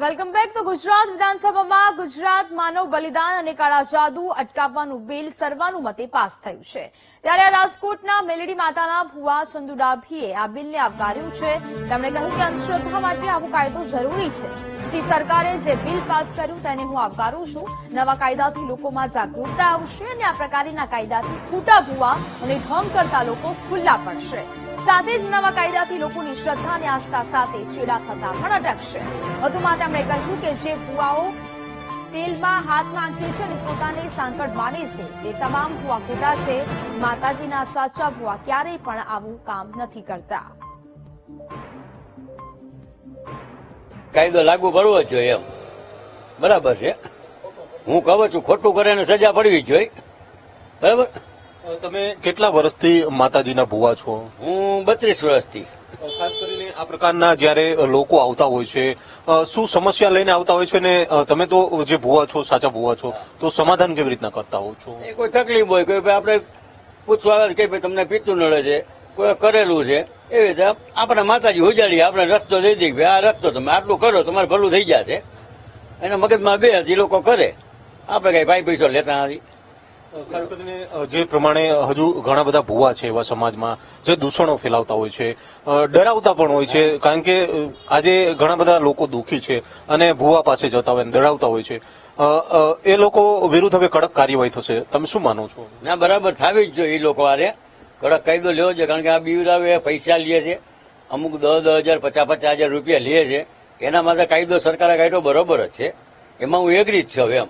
Welcome back તો ગુજરાત વિધાનસભામાં ગુજરાત માનવ બલિદાન અને કાળા જાદુ અટકાવવાનું બિલ સર્વાનુમતે પાસ થયું છે. ત્યારે આ રાજકોટના મેલડી માતાના ભુવા ચંદુ ડાભીએ આ બિલને આવકાર્યું છે. તેમણે કહ્યું કે અંધશ્રદ્ધા માટે આવો કાયદો જરૂરી છે. જેથી સરકારે જે બિલ પાસ કર્યું તેને હું આવકારું છું. નવા કાયદાથી લોકોમાં જાગૃતતા આવશે અને આ પ્રકારના કાયદાથી ખોટા ભૂવા અને ઢોંગ કરતા લોકો ખુલ્લા પડશે. સાથે જ નવા કાયદાથી લોકોની શ્રદ્ધા અને આસ્થા સાથે ચેડા થતા પણ અટકશે. વધુમાં તેમણે કહ્યું કે જે ભૂવાઓ તેલમાં હાથ માંગે છે અને પોતાને સાંકળ માને છે, તે તમામ ભૂવા ખોટા છે. માતાજીના સાચા ભુવા ક્યારેય પણ આવું કામ નથી કરતા. કાયદો લાગુ પડવો જ જોઈએ એમ. બરાબર છે. હું કહું છું ખોટું કરે ને સજા પડવી જોઈ જોઈએ. બરાબર? તમે કેટલા વર્ષથી માતાજીના ભુવા છો? હું બત્રીસ વર્ષથી. ખાસ કરીને આ પ્રકારના જ્યારે લોકો આવતા હોય છે શું સમસ્યા લઈને આવતા હોય છે ને તમે તો જે ભુવા છો સાચા ભુવા છો તો સમાધાન કેવી રીતના કરતા હો છો? કોઈ તકલીફ હોય કોઈ ભાઈ આપણે પૂછવા કે ભાઈ તમને પીતું નડે છે કોઈ કરેલું છે. એવી રીતે આપણે માતાજી ઉજાડીએ આપણે રસ્તો દઈ દઈએ ભાઈ આ રસ્તો તમે આટલું કરો તમારે ભલું થઈ જશે. એના મગજમાં બે હજી લોકો કરે. આપણે કઈ ભાઈ પૈસો લેતા નથી. ખાસ કરીને જે પ્રમાણે હજુ ઘણા બધા ભુવા છે એવા સમાજમાં જે દૂષણો ફેલાવતા હોય છે ડરાવતા પણ હોય છે કારણ કે આજે ઘણા બધા લોકો દુઃખી છે અને ભુવા પાસે જતા હોય ડરાવતા હોય છે. એ લોકો વિરુદ્ધ હવે કડક કાર્યવાહી થશે. તમે શું માનો છો? ના બરાબર થાવી જ જોઈએ એ લોકો આરે કડક કાયદો લેવો છે, કારણ કે આ બીવરાવે પૈસા લે છે, અમુક દસ દસ હજાર, પચાસ પચાસ હજાર રૂપિયા લે છે. એના માટે કાયદો સરકારે કાઢ્યો, બરોબર જ છે. એમાં હું એગ્રી જ છું હવે એમ.